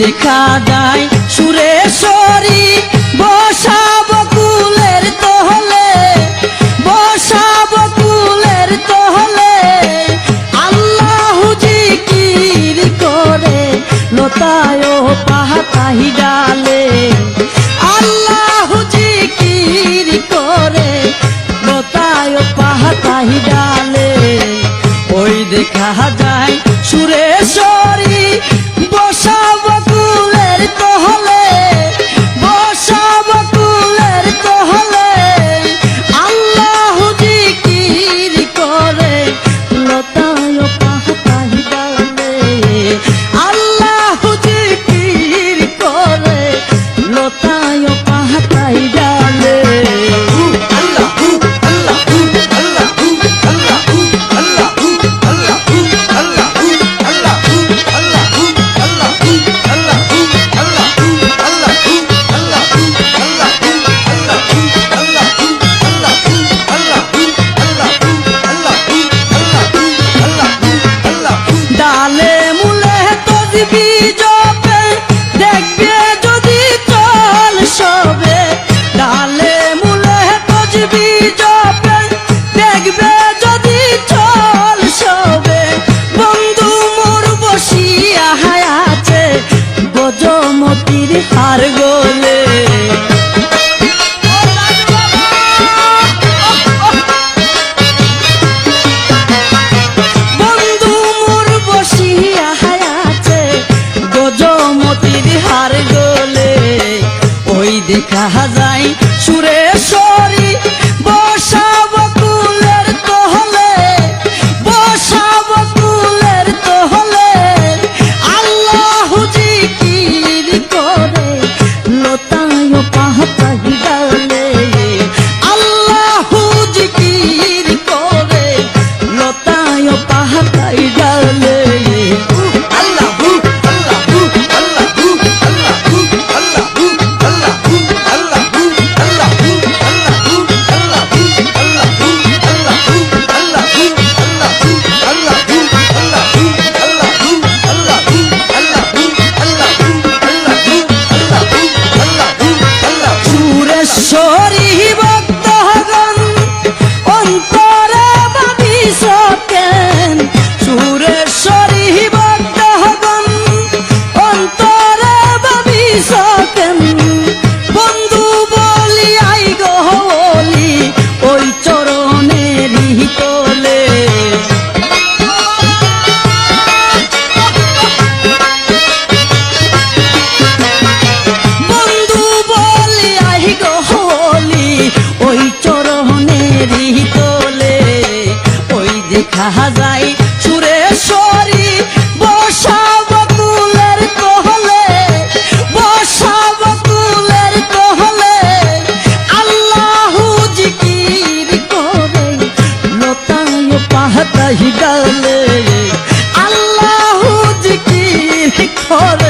দেখা যায় সুরে তোলে ওই দেখা যায় সুরেশ্বরী বসা বকুলের কহলে, বসা বকুলের কহলে, আল্লাহ জিকির করে লতায় পাহতাই ডালে, আল্লাহ জিকির করে।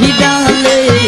নাহি ডালে